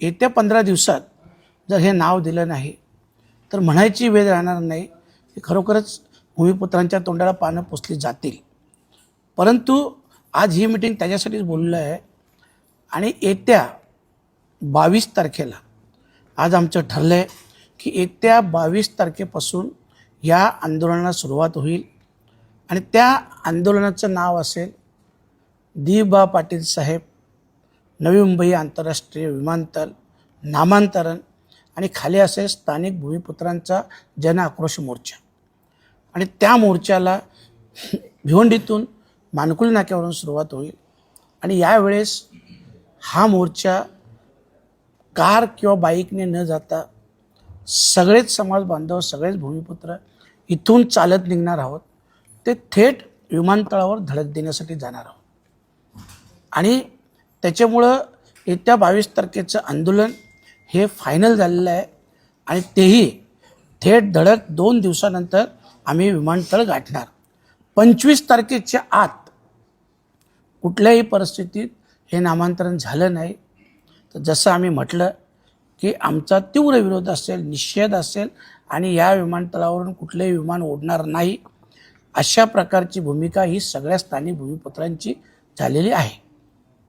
येत्या पंधरा दिवसात जर हे नाव दिलं नाही तर म्हणायची वेळ राहणार नाही की खरोखरच भूमिपुत्रांच्या तोंडाला पानं पुसली जातील. परंतु आज ही मिटिंग त्याच्यासाठीच बोललं आहे आणि येत्या बावीस तारखेला आज आमचं ठरलं आहे की येत्या बावीस तारखेपासून या आंदोलनाला सुरुवात होईल. आणि त्या आंदोलनाचं नाव असेल दी बा पाटील साहेब नवी मुंबई आंतरराष्ट्रीय विमानतळ नामांतरण आणि खाली असे स्थानिक भूमिपुत्रांचा जन आक्रोश मोर्चा. आणि त्या मोर्चाला भिवंडीतून मानकुली नाक्यावरून सुरुवात होईल. आणि यावेळेस हा मोर्चा कार किंवा बाईकने न जाता सगळेच समाज बांधव सगळेच भूमिपुत्र इथून चालत निघणार आहोत. ते थेट विमानतळावर धडक देण्यासाठी जाणार आहोत. आणि त्याच्यामुळं येत्या बावीस तारखेचं आंदोलन हे फायनल झालेलं आहे. आणि तेही थेट धडक दोन दिवसानंतर आम्ही विमानतळ गाठणार. पंचवीस तारखेच्या आत कुठल्याही परिस्थितीत हे नामांतरण झालं नाही. तर जसं आम्ही म्हटलं की आमचा तीव्र विरोध असेल निषेध असेल आणि या विमानतळावरून कुठलंही विमान ओढणार नाही अशा प्रकारची भूमिका ही सगळ्या स्थानिक भूमिपुत्रांची झालेली आहे.